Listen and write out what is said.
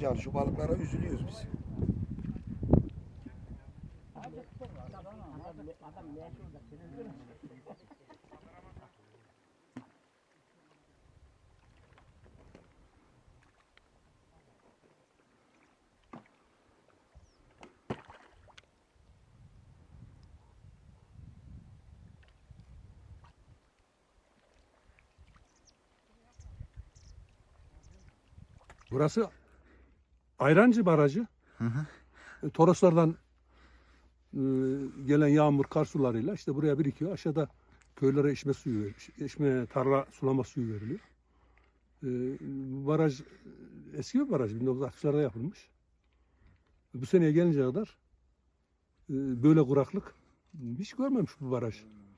yani şu balıklara üzülüyoruz biz. Burası Ayrancı Barajı. Hı hı. E, Toroslardan e, gelen yağmur kar sularıyla işte buraya birikiyor. Aşağıda köylere içme suyu, ver- içme tarla sulama suyu veriliyor. E, baraj eski bir baraj 1960'larda yapılmış. Bu seneye gelince kadar e, böyle kuraklık hiç görmemiş bu baraj.